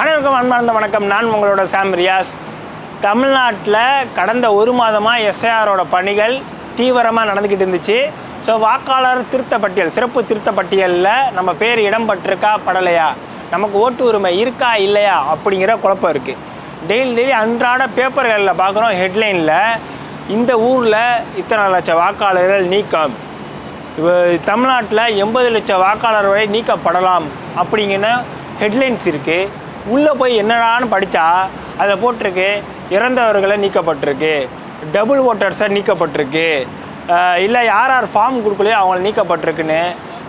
அனைவருக்கும் அன்பார்ந்த வணக்கம். நான் உங்களோட சாம் ரியாஸ். தமிழ்நாட்டில் கடந்த ஒரு மாதமாக எஸ்ஐஆரோட பணிகள் தீவிரமாக நடந்துக்கிட்டு இருந்துச்சு. ஸோ வாக்காளர் திருத்த பட்டியல் சிறப்பு திருத்த பட்டியலில் நம்ம பேர் இடம் பட்டிருக்கா படலையா? நமக்கு ஓட்டு உரிமை இருக்கா இல்லையா? அப்படிங்கிற குழப்பம் இருக்குது டெய்லி டெய்லி அன்றாட பேப்பர்களில் பார்க்குறோம் ஹெட்லைனில் இந்த ஊரில் இத்தனை லட்சம் வாக்காளர்கள் நீக்கம். தமிழ்நாட்டில் எண்பது லட்சம் வாக்காளர் வரை நீக்கப்படலாம் அப்படிங்கிற ஹெட்லைன்ஸ் இருக்குது உள்ளே போய் என்னடான்னு படித்தா அதில் போட்டிருக்கு இறந்தவர்களை நீக்கப்பட்டிருக்கு டபுள் ஓட்டர்ஸை நீக்கப்பட்டிருக்கு இல்லை யார் யார் ஃபார்ம் கொடுக்கலையோ அவங்கள நீக்கப்பட்டிருக்குன்னு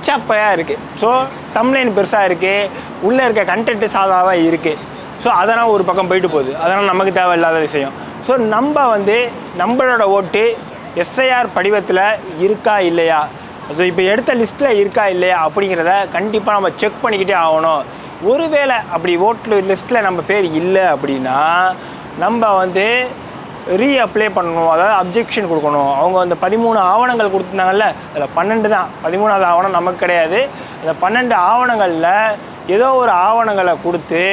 சப்பையாக இருக்குது ஸோ தம்லைன் பெருசாக இருக்குது உள்ளே இருக்க கண்டென்ட்டு சாதாவாக இருக்குது ஸோ அதெல்லாம் ஒரு பக்கம் போயிட்டு போகுது. அதெல்லாம் நமக்கு தேவையில்லாத விஷயம். ஸோ நம்ம வந்து நம்மளோட ஓட்டு எஸ்ஐஆர் படிவத்தில் இருக்கா இல்லையா? ஸோ இப்போ எடுத்த லிஸ்ட்டில் இருக்கா இல்லையா அப்படிங்கிறத கண்டிப்பாக நம்ம செக் பண்ணிக்கிட்டே ஆகணும். ஒருவேளை அப்படி ஓட்டு லிஸ்ட்டில் நம்ம பேர் இல்லை அப்படின்னா நம்ம வந்து ரீஅப்ளை பண்ணணும் அதாவது அப்ஜெக்ஷன் கொடுக்கணும். அவங்க அந்த பதிமூணு ஆவணங்கள் கொடுத்துருந்தாங்கல்ல அதில் பன்னெண்டு தான். பதிமூணாவது ஆவணம் நமக்கு கிடையாது. அந்த பன்னெண்டு ஆவணங்களில் ஏதோ ஒரு ஆவணங்களை கொடுத்து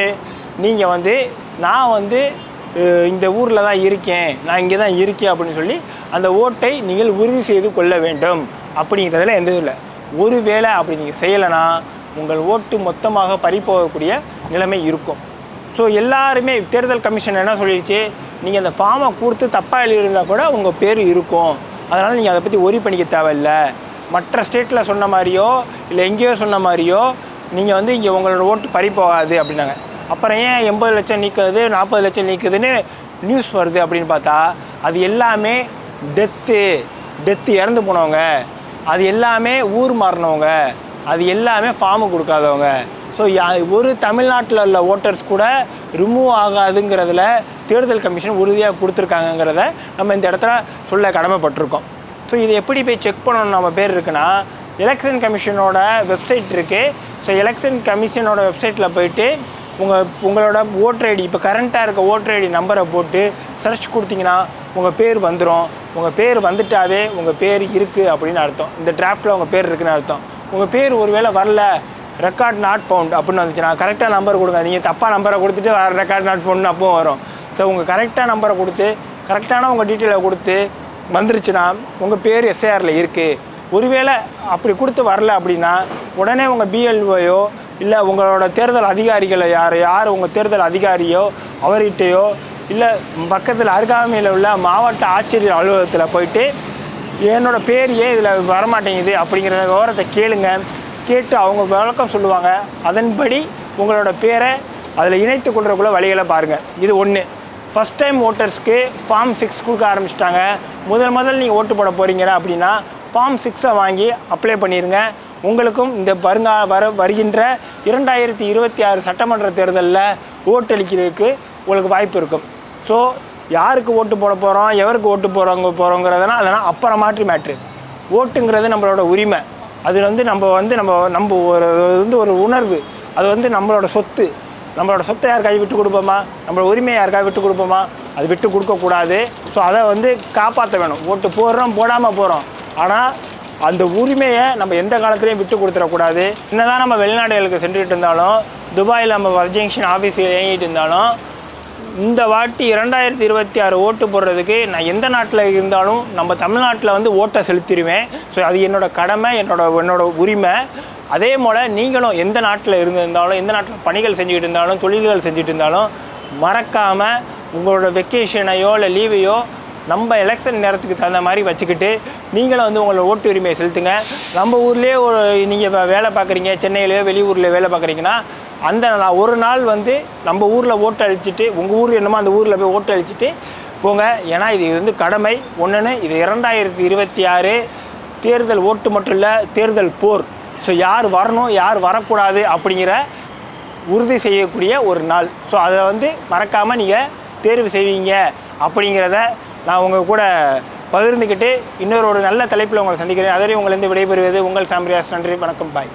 நீங்கள் வந்து நான் வந்து இந்த ஊரில் தான் இருக்கேன் நான் இங்கே தான் இருக்கேன் அப்படின்னு சொல்லி அந்த ஓட்டை நீங்கள் உறுதி செய்து கொள்ள வேண்டும். அப்படிங்கிறதுல எந்த இல்லை. ஒருவேளை அப்படி நீங்கள் செய்யலைன்னா உங்கள் ஓட்டு மொத்தமாக பறிப்போகக்கூடிய நிலைமை இருக்கும். ஸோ எல்லாருமே தேர்தல் கமிஷன் என்ன சொல்லிடுச்சு நீங்கள் அந்த ஃபார்மை கொடுத்து தப்பாக எழுதியிருந்தால் கூட உங்கள் பேர் இருக்கும். அதனால் நீங்கள் அதை பற்றி ஒரி பண்ணிக்க தேவையில்ல. மற்ற ஸ்டேட்டில் சொன்ன மாதிரியோ இல்லை எங்கேயோ சொன்ன மாதிரியோ நீங்கள் வந்து இங்கே உங்களோட ஓட்டு பறி போகாது அப்படின்னாங்க. அப்புறம் ஏன் எண்பது லட்சம் நீக்குது நாற்பது லட்சம் நீக்குதுன்னு நியூஸ் வருது அப்படின்னு பார்த்தா அது எல்லாமே டெத்து டெத்து இறந்து போனவங்க. அது எல்லாமே ஊர் மாறினவங்க. அது எல்லாமே ஃபார்மு கொடுக்காதவங்க. ஸோ ஒரு தமிழ்நாட்டில் உள்ள ஓட்டர்ஸ் கூட ரிமூவ் ஆகாதுங்கிறதுல தேர்தல் கமிஷன் உறுதியாக கொடுத்துருக்காங்கங்கிறத நம்ம இந்த இடத்துல சொல்ல கடமைப்பட்டிருக்கோம். ஸோ இது எப்படி போய் செக் பண்ணணும் நம்ம பேர் இருக்குன்னா எலெக்ஷன் கமிஷனோட வெப்சைட் இருக்குது ஸோ எலெக்ஷன் கமிஷனோட வெப்சைட்டில் போயிட்டு உங்கள் உங்களோட ஓட்டர் ஐடி இப்போ கரண்ட்டாக இருக்க ஓட்டர் ஐடி நம்பரை போட்டு சர்ச் கொடுத்தீங்கன்னா உங்கள் பேர் வந்துடும் உங்கள் பேர் வந்துட்டாவே உங்கள் பேர் இருக்குது அப்படின்னு அர்த்தம். இந்த டிராஃப்ட்டில் உங்கள் பேர் இருக்குன்னு அர்த்தம். உங்கள் பேர் ஒருவேளை வரல. ரெக்கார்ட் நாட் ஃபவுண்ட் அப்படின்னு வந்துச்சுன்னா கரெக்டாக நம்பர் கொடுங்க. நீங்கள் தப்பாக நம்பரை கொடுத்துட்டு வேறு ரெக்கார்ட் நாட் ஃபவுண்ட் அப்பவும் வரும். ஸோ உங்கள் கரெக்டாக நம்பரை கொடுத்து கரெக்டான உங்கள் டீட்டெயிலை கொடுத்து வந்துருச்சுன்னா உங்கள் பேர் எஸ்ஏஆரில் இருக்குது ஒருவேளை அப்படி கொடுத்து வரல அப்படின்னா உடனே உங்கள் பிஎல்ஓயோ இல்லை உங்களோட தேர்தல் அதிகாரிகளை யார் யார் உங்கள் தேர்தல் அதிகாரியோ அவர்கிட்டயோ இல்லை பக்கத்தில் அருகாமையில் உள்ள மாவட்ட ஆட்சியர் அலுவலகத்தில் போயிட்டு என்னோட பேர் ஏன் இதில் வரமாட்டேங்குது அப்படிங்கிற விவரத்தை கேளுங்க. கேட்டு அவங்க விளக்கம் சொல்லுவாங்க. அதன்படி உங்களோட பேரை அதில் இணைத்து கொள்றதுக்குள்ள வழிகளை பாருங்கள் இது ஒன்று ஃபஸ்ட் டைம் ஓட்டர்ஸ்க்கு ஃபார்ம் சிக்ஸ் கொடுக்க ஆரம்பிச்சிட்டாங்க. முதல் முதல் நீங்கள் ஓட்டு போட போகிறீங்க அப்படின்னா ஃபார்ம் சிக்ஸை வாங்கி அப்ளை பண்ணிடுங்க உங்களுக்கும் இந்த வருங்கா வர வருகின்ற இரண்டாயிரத்தி இருபத்தி ஆறு சட்டமன்ற தேர்தலில் ஓட்டளிக்கிறதுக்கு உங்களுக்கு வாய்ப்பு இருக்கும். ஸோ யாருக்கு ஓட்டு போட போகிறோம் எவருக்கு ஓட்டு போகிறவங்க போகிறோங்கிறதுனா அதெல்லாம் அப்புறமாற்றி மேட்ரு ஓட்டுங்கிறது நம்மளோட உரிமை. அது வந்து நம்ம வந்து நம்ம நம்ம ஒரு வந்து ஒரு உணர்வு. அது வந்து நம்மளோட சொத்து. நம்மளோட சொத்தை யாருக்காவது விட்டு கொடுப்போமா? நம்மளோட உரிமையை யாருக்காவது விட்டு கொடுப்போமா? அது விட்டு கொடுக்கக்கூடாது ஸோ அதை வந்து காப்பாற்ற வேணும். ஓட்டு போடுறோம் போடாமல் போகிறோம் ஆனால் அந்த உரிமையை நம்ம எந்த காலத்துலையும் விட்டு கொடுத்துடக்கூடாது என்னதான் நம்ம வெளிநாடுகளுக்கு சென்றுட்டு இருந்தாலும் துபாயில் நம்ம வர்ஜங்ஷன் ஆஃபீஸில் இயங்கிட்டு இருந்தாலும் இந்த வாட்டி இரண்டாயிரத்தி இருபத்தி ஆறு ஓட்டு போடுறதுக்கு நான் எந்த நாட்டில் இருந்தாலும் நம்ம தமிழ்நாட்டில் வந்து ஓட்டை செலுத்திடுவேன். ஸோ அது என்னோட கடமை என்னோட என்னோடய உரிமை. அதே போல் நீங்களும் எந்த நாட்டில் இருந்திருந்தாலும் எந்த நாட்டில் பணிகள் செஞ்சுக்கிட்டு இருந்தாலும் தொழில்கள் செஞ்சுட்டு இருந்தாலும் மறக்காமல் உங்களோட வெக்கேஷனையோ இல்லை லீவையோ நம்ம எலெக்ஷன் நேரத்துக்கு தகுந்த மாதிரி வச்சுக்கிட்டு நீங்களும் வந்து உங்களோட ஓட்டு உரிமையை செலுத்துங்க. நம்ம ஊர்லேயே ஒரு நீங்கள் வேலை பார்க்குறீங்க சென்னையிலேயோ வெளியூரில் வேலை பார்க்குறீங்கன்னா அந்த ஒரு நாள் வந்து நம்ம ஊரில் ஓட்டு அழிச்சிட்டு உங்கள் ஊர் என்னமோ அந்த ஊரில் போய் ஓட்டு அழிச்சிட்டு போங்க. ஏன்னா இது வந்து கடமை. ஒன்றுன்னு இது இரண்டாயிரத்தி இருபத்தி ஆறு தேர்தல் ஓட்டு மட்டும் இல்லை தேர்தல் போர். ஸோ யார் வரணும் யார் வரக்கூடாது அப்படிங்கிற உறுதி செய்யக்கூடிய ஒரு நாள். ஸோ அதை வந்து மறக்காமல் நீங்கள் தேர்வு செய்வீங்க அப்படிங்கிறத நான் உங்கள் கூட பகிர்ந்துக்கிட்டு இன்னொரு ஒரு நல்ல தலைப்பில் உங்களை சந்திக்கிறேன். அதுவரை உங்களிருந்து விடைபெறுவது உங்கள் சாம்பிரியாஸ் நன்றி வணக்கம் பாய்.